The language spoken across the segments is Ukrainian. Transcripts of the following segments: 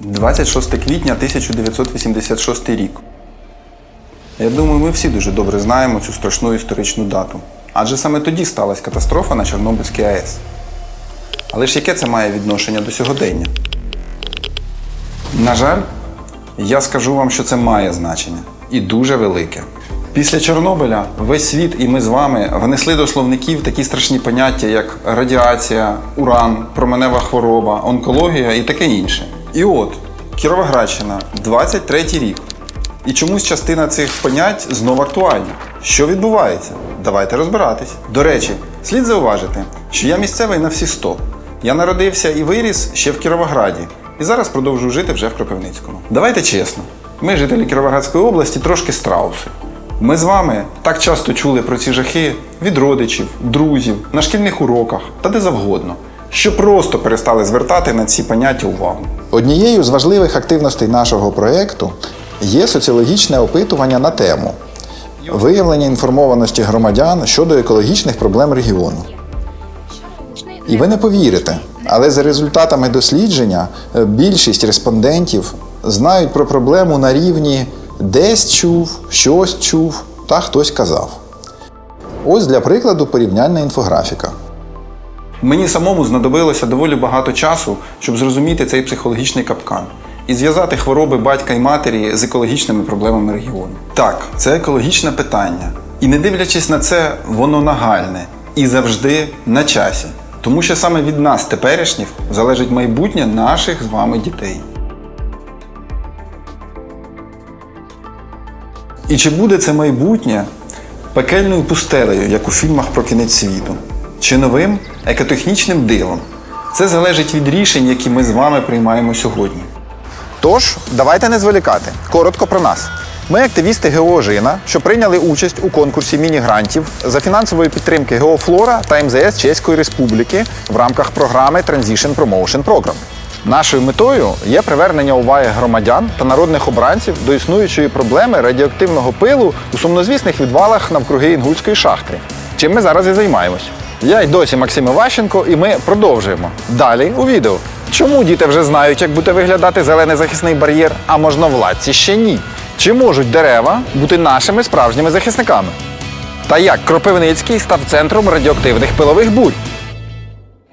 26 квітня 1986 рік. Я думаю, ми всі дуже добре знаємо цю страшну історичну дату. Адже саме тоді сталася катастрофа на Чорнобильській АЕС. Але ж яке це має відношення до сьогодення? На жаль, я скажу вам, що це має значення і дуже велике. Після Чорнобиля весь світ і ми з вами внесли до словників такі страшні поняття, як радіація, уран, променева хвороба, онкологія і таке інше. І от, Кіровоградщина, 23 рік. І чомусь частина цих понять знов актуальна. Що відбувається? Давайте розбиратись. До речі, слід зауважити, що я місцевий на всі 100. Я народився і виріс ще в Кіровограді, і зараз продовжую жити вже в Кропивницькому. Давайте чесно, ми, жителі Кіровоградської області, трошки страуси. Ми з вами так часто чули про ці жахи від родичів, друзів, на шкільних уроках та де завгодно, що просто перестали звертати на ці поняття увагу. Однією з важливих активностей нашого проєкту є соціологічне опитування на тему виявлення інформованості громадян щодо екологічних проблем регіону. І ви не повірите, але за результатами дослідження е, більшість респондентів знають про проблему на рівні десь чув, щось чув та хтось казав. Ось для прикладу порівняльна інфографіка. Мені самому знадобилося доволі багато часу, щоб зрозуміти цей психологічний капкан і зв'язати хвороби батька і матері з екологічними проблемами регіону. Так, це екологічне питання. І не дивлячись на це, воно нагальне і завжди на часі. Тому що саме від нас, теперішніх, залежить майбутнє наших з вами дітей. І чи буде це майбутнє пекельною пустелею, як у фільмах про кінець світу, чи новим екотехнічним дивом? Це залежить від рішень, які ми з вами приймаємо сьогодні. Тож, давайте не зволікати. Коротко про нас. Ми активісти ГеоЖина, що прийняли участь у конкурсі міні-грантів за фінансової підтримки Геофлора та МЗС Чеської Республіки в рамках програми Transition Promotion Program. Нашою метою є привернення уваги громадян та народних обранців до існуючої проблеми радіоактивного пилу у сумнозвісних відвалах навкруги Інгульської шахти. Чим ми зараз і займаємось. Я й досі Максим Іващенко, і ми продовжуємо. Далі у відео. Чому діти вже знають, як буде виглядати зелений захисний бар'єр, а можновладці ще ні? Чи можуть дерева бути нашими справжніми захисниками? Та як Кропивницький став центром радіоактивних пилових бурь?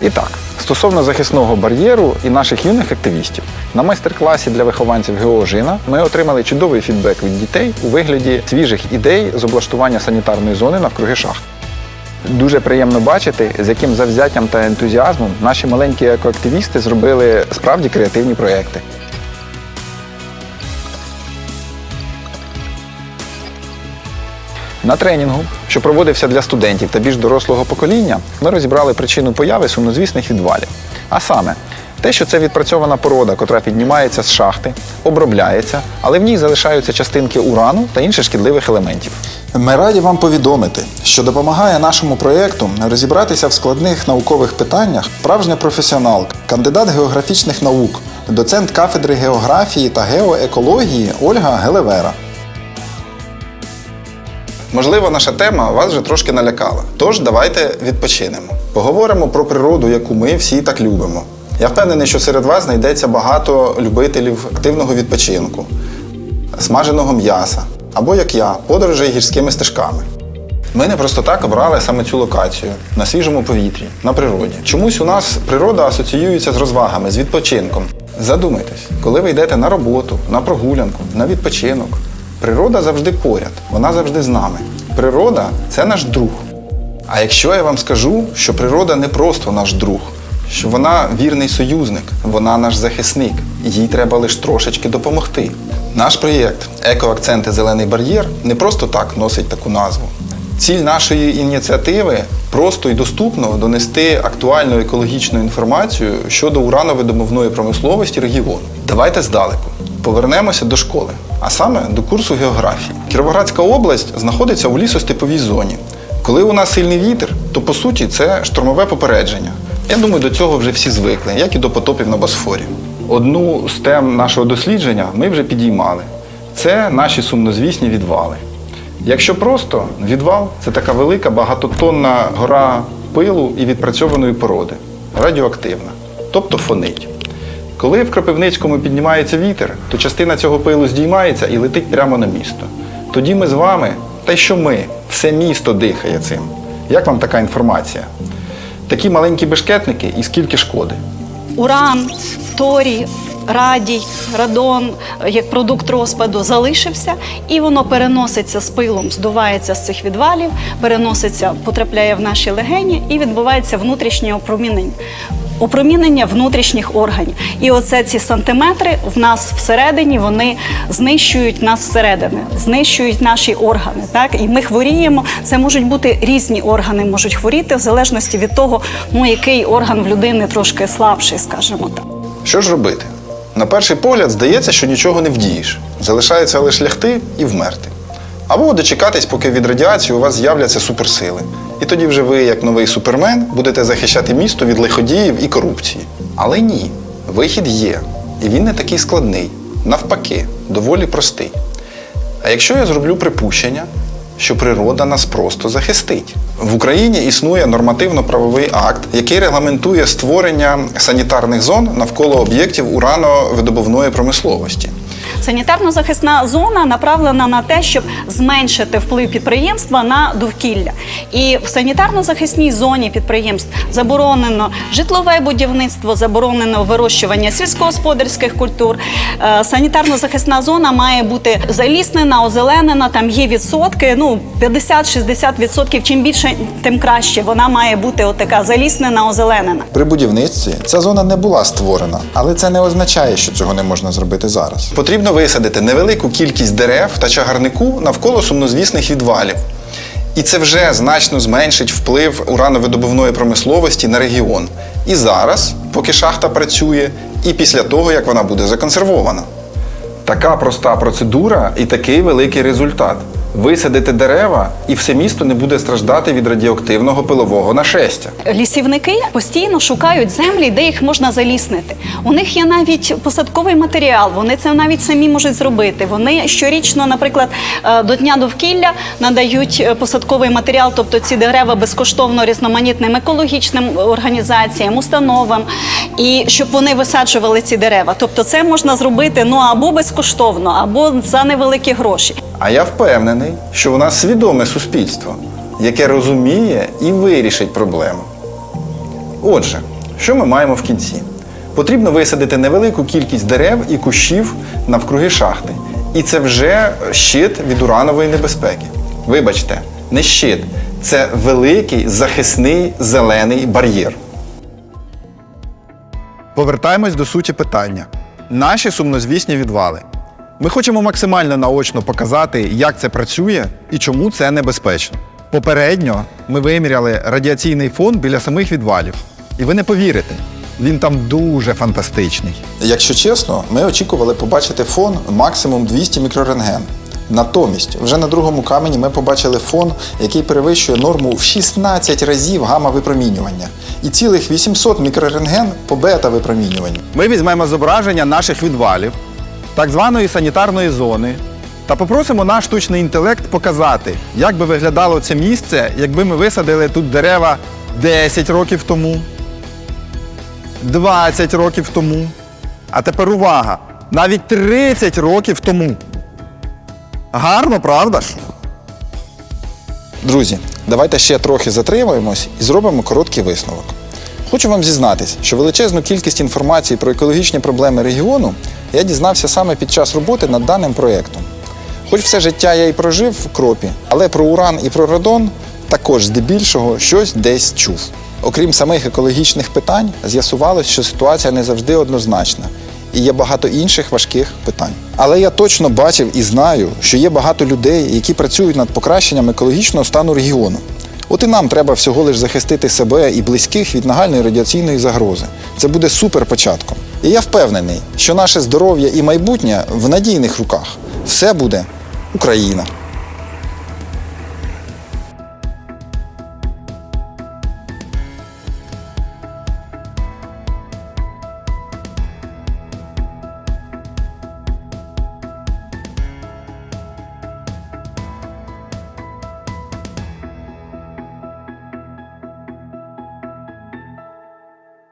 І так, стосовно захисного бар'єру і наших юних активістів, на майстер-класі для вихованців ГеоЖина ми отримали чудовий фідбек від дітей у вигляді свіжих ідей з облаштування санітарної зони навкруги шахт. Дуже приємно бачити, з яким завзяттям та ентузіазмом наші маленькі екоактивісти зробили справді креативні проекти. На тренінгу, що проводився для студентів та більш дорослого покоління, ми розібрали причину появи сумнозвісних відвалів. А саме, те, що це відпрацьована порода, котра піднімається з шахти, обробляється, але в ній залишаються частинки урану та інших шкідливих елементів. Ми раді вам повідомити, що допомагає нашому проєкту розібратися в складних наукових питаннях справжня професіоналка, кандидат географічних наук, доцент кафедри географії та геоекології Ольга Гелевера. Можливо, наша тема вас вже трошки налякала. Тож давайте відпочинемо. Поговоримо про природу, яку ми всі так любимо. Я впевнений, що серед вас знайдеться багато любителів активного відпочинку, смаженого м'яса або, як я, подорожей гірськими стежками. Ми не просто так обрали саме цю локацію на свіжому повітрі, на природі. Чомусь у нас природа асоціюється з розвагами, з відпочинком. Задумайтесь, коли ви йдете на роботу, на прогулянку, на відпочинок, природа завжди поряд, вона завжди з нами. Природа це наш друг. А якщо я вам скажу, що природа не просто наш друг, що вона вірний союзник, вона наш захисник, їй треба лише трошечки допомогти. Наш проєкт Екоакценти Зелений бар'єр не просто так носить таку назву. Ціль нашої ініціативи просто і доступно донести актуальну екологічну інформацію щодо урановидобувної промисловості регіону. Давайте здалеку. Повернемося до школи, а саме до курсу географії. Кіровоградська область знаходиться у лісостеповій зоні. Коли у нас сильний вітер, то по суті це штормове попередження. Я думаю, до цього вже всі звикли, як і до потопів на Босфорі. Одну з тем нашого дослідження ми вже підіймали. Це наші сумнозвісні відвали. Якщо просто, відвал це така велика багатотонна гора пилу і відпрацьованої породи, радіоактивна, тобто фонить. Коли в Кропивницькому піднімається вітер, то частина цього пилу здіймається і летить прямо на місто. Тоді ми з вами, та й що ми, все місто дихає цим. Як вам така інформація? Такі маленькі бешкетники і скільки шкоди? уран, торій, радій, радон як продукт розпаду залишився, і воно переноситься з пилом, здувається з цих відвалів, переноситься, потрапляє в наші легені і відбувається внутрішнє опромінення. Опромінення внутрішніх органів. І оце ці сантиметри в нас всередині вони знищують нас зсередини, знищують наші органи. Так? І ми хворіємо. Це можуть бути різні органи, можуть хворіти в залежності від того, ну який орган в людини трошки слабший, скажімо так. Що ж робити? На перший погляд здається, що нічого не вдієш. Залишається лише лягти і вмерти. Або дочекатись, поки від радіації у вас з'являться суперсили. І тоді вже ви, як новий супермен, будете захищати місто від лиходіїв і корупції. Але ні, вихід є. І він не такий складний. Навпаки, доволі простий. А якщо я зроблю припущення, що природа нас просто захистить. В Україні існує нормативно-правовий акт, який регламентує створення санітарних зон навколо об'єктів урановидобувної промисловості. Санітарно-захисна зона направлена на те, щоб зменшити вплив підприємства на довкілля. І в санітарно-захисній зоні підприємств заборонено житлове будівництво, заборонено вирощування сільськогосподарських культур. Е, Санітарно-захисна зона має бути заліснена, озеленена. Там є відсотки. Ну 50-60 відсотків. Чим більше, тим краще. Вона має бути отака заліснена, озеленена. При будівництві ця зона не була створена, але це не означає, що цього не можна зробити зараз. Потрібно висадити невелику кількість дерев та чагарнику навколо сумнозвісних відвалів. І це вже значно зменшить вплив урановидобувної промисловості на регіон. І зараз, поки шахта працює, і після того, як вона буде законсервована. Така проста процедура і такий великий результат. Висадити дерева, і все місто не буде страждати від радіоактивного пилового нашестя. Лісівники постійно шукають землі, де їх можна заліснити. У них є навіть посадковий матеріал. Вони це навіть самі можуть зробити. Вони щорічно, наприклад, е, до дня довкілля надають е, посадковий матеріал, тобто ці дерева безкоштовно різноманітним екологічним організаціям, установам, і щоб вони висаджували ці дерева. Тобто, це можна зробити ну або безкоштовно, або за невеликі гроші. А я впевнений, що у нас свідоме суспільство, яке розуміє і вирішить проблему. Отже, що ми маємо в кінці? Потрібно висадити невелику кількість дерев і кущів навкруги шахти. І це вже щит від уранової небезпеки. Вибачте, не щит, це великий захисний зелений бар'єр. Повертаємось до суті питання. Наші сумнозвісні відвали. Ми хочемо максимально наочно показати, як це працює і чому це небезпечно. Попередньо ми виміряли радіаційний фон біля самих відвалів. І ви не повірите, він там дуже фантастичний. Якщо чесно, ми очікували побачити фон максимум 200 мікрорентген. Натомість, вже на другому камені ми побачили фон, який перевищує норму в 16 разів гамма-випромінювання, і цілих 800 мікрорентген по бета-випромінюванню. Ми візьмемо зображення наших відвалів, так званої санітарної зони, та попросимо наш штучний інтелект показати, як би виглядало це місце, якби ми висадили тут дерева 10 років тому, 20 років тому. А тепер увага! Навіть 30 років тому. Гарно, правда ж? Друзі, давайте ще трохи затримаємось і зробимо короткий висновок. Хочу вам зізнатись, що величезну кількість інформації про екологічні проблеми регіону я дізнався саме під час роботи над даним проєктом. Хоч все життя я і прожив в кропі, але про уран і про радон також здебільшого щось десь чув. Окрім самих екологічних питань, з'ясувалось, що ситуація не завжди однозначна і є багато інших важких питань. Але я точно бачив і знаю, що є багато людей, які працюють над покращенням екологічного стану регіону. От і нам треба всього лиш захистити себе і близьких від нагальної радіаційної загрози. Це буде супер початком. І я впевнений, що наше здоров'я і майбутнє в надійних руках. Все буде Україна.